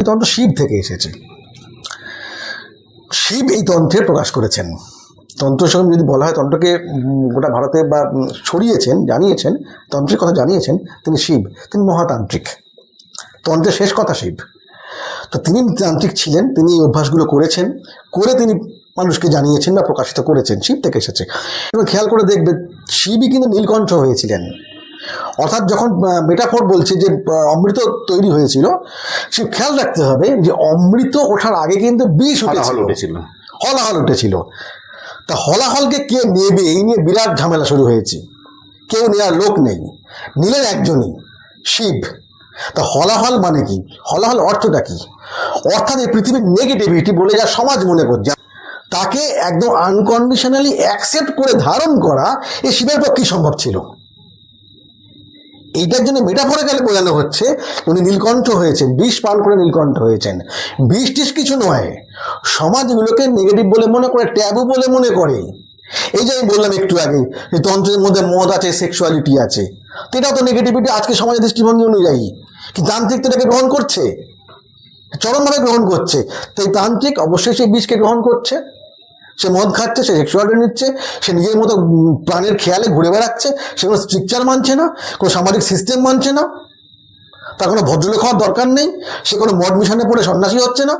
এই তন্ত্র শিব থেকে এসেছে। শিব এই তন্ত্রের প্রকাশ করেছেন। তন্ত্র সঙ্গে যদি বলা হয়, তন্ত্রকে গোটা ভারতে বা ছড়িয়েছেন, জানিয়েছেন, তন্ত্রের কথা জানিয়েছেন, তিনি শিব, তিনি মহাতান্ত্রিক। তন্ত্রের শেষ কথা শিব। তো তিনি তান্ত্রিক ছিলেন, তিনি এই অভ্যাসগুলো করেছেন, করে তিনি মানুষকে জানিয়েছেন বা প্রকাশিত করেছেন, শিব থেকে এসেছে। এবং খেয়াল করে দেখবে, শিবই কিন্তু নীলকণ্ঠ হয়েছিলেন। অর্থাৎ যখন মেটাফোর বলছে যে অমৃত তৈরি হয়েছিল সে খেয়াল রাখতে হবে যে অমৃত ওঠার আগে কিন্তু বিষ হলাহল উঠেছিল। হলাহল উঠেছিল। তা হলাহলকে কে নেবে? এই নিয়ে বিরাট ঝামেলা শুরু হয়েছে। কেউ নেওয়ার লোক নেই। নিলেন একজনই শিব। তা হলাহল মানে কি? হলাহল অর্থটা কি? অর্থাৎ এই পৃথিবীর নেগেটিভিটি বলে যা সমাজ মনে করছে। তাকে একদম আনকন্ডিশনালি অ্যাকসেপ্ট করে ধারণ করা এই শিবের পক্ষেই সম্ভব ছিল। এইটার জন্য মেটাফোরিক্যালি বোঝানো হচ্ছে, উনি নীলকণ্ঠ হয়েছেন, বিষ পান করে নীলকণ্ঠ হয়েছেন। বিষ টিস কিছু নয়, সমাজগুলোকে নেগেটিভ বলে মনে করে ট্যাবু বলে মনে করে। এই যে আমি বললাম একটু আগে, যে তন্ত্রের মধ্যে মদ আছে সেক্সুয়ালিটি আছে, তো এটাও তো নেগেটিভিটি আজকে সমাজের দৃষ্টিভঙ্গি অনুযায়ী। কি তান্ত্রিক তো এটাকে গ্রহণ করছে? চরমভাবে গ্রহণ করছে। তো এই তান্ত্রিক অবশ্যই সেই বিষকে গ্রহণ করছে। সে মদ খাচ্ছে, সে সেক্সুয়ালিটি নিচ্ছে, সে নিজের মতো প্রাণের খেয়ালে ঘুরে বেড়াচ্ছে, সে কোনো স্ট্রিকচার মানছে না, কোনো সামাজিক সিস্টেম মানছে না, তার কোনো ভদ্রলোক হওয়ার দরকার নেই, সে কোনো মদ মিশনে পড়ে সন্ন্যাসী হচ্ছে না,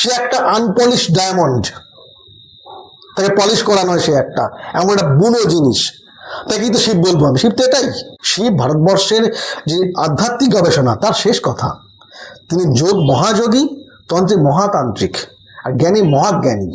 সে একটা আনপলিশ ডায়মন্ড তাকে পলিশ করা নয় সে একটা, এমন একটা বুনো জিনিস, তাকে কিন্তু শিব বলব আমি, শিব তো এটাই, শিব ভারতবর্ষের যে আধ্যাত্মিক গবেষণা, তার শেষ কথা, তিনি যোগ মহাযোগী, তন্ত্রে মহাতান্ত্রিক, আর জ্ঞানী মহাজ্ঞানী।